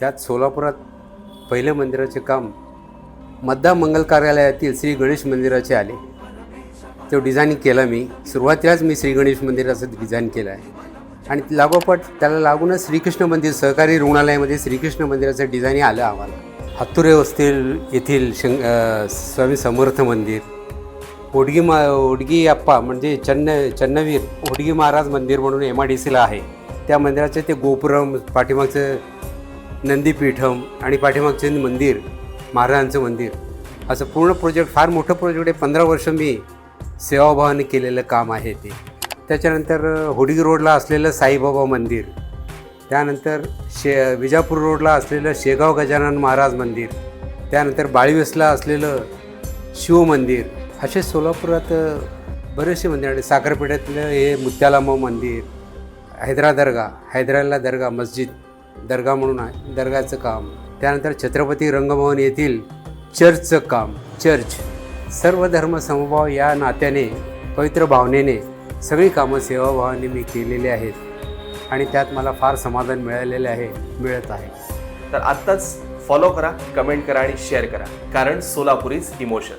त्यात सोलापुरात पहिलं मंदिराचे काम मद्दा मंगल कार्यालयातील श्री गणेश मंदिराचे आले. तो डिझाईन केला मी. सुरुवातीलाच मी श्री गणेश मंदिराचं डिझाईन केलं आहे. आणि लागोपाठ त्याला लागूनच श्रीकृष्ण मंदिर सहकारी रुग्णालयामध्ये श्रीकृष्ण मंदिराचं डिझाईन आलं आम्हाला. हातुरे वस्तील येथील शं स्वामी समर्थ मंदिर होडगी मा होडगी अप्पा म्हणजे चन्न चन्नवीर होडगी महाराज मंदिर म्हणून एम आय डी सीला आहे. त्या मंदिराचे ते गोपुरम पाठीमागचं नंदीपीठम आणि पाठीमागचे मंदिर महाराजांचं मंदिर. असं पूर्ण प्रोजेक्ट फार मोठं प्रोजेक्ट आहे. पंधरा वर्ष मी सेवाभावाने केलेलं काम आहे ते. त्याच्यानंतर होडगी रोडला असलेलं साईबाबा मंदिर. त्यानंतर शे विजापूर रोडला असलेलं शेगाव गजानन महाराज मंदिर. त्यानंतर बाळीवेसला असलेलं शिव मंदिर. असे सोलापुरात बरेचसे मंदिर आणि साखरपेठ्यातलं हे मुत्यालाम मंदिर हैदरा दर्गा हैदराला दर्गा मस्जिद. दर्गा म्हणून आहे दर्गाचं काम. त्यानंतर छत्रपती रंगभवन येथील चर्चचं काम. चर्च सर्व धर्म समभाव या नात्याने पवित्र भावनेने सगळी कामं सेवाभावाने मी केलेली आहेत आणि त्यात मला फार समाधान मिळालेले आहे मिळत आहे. तर आत्ताच फॉलो करा कमेंट करा आणि शेअर करा. कारण सोलापुरीज इमोशन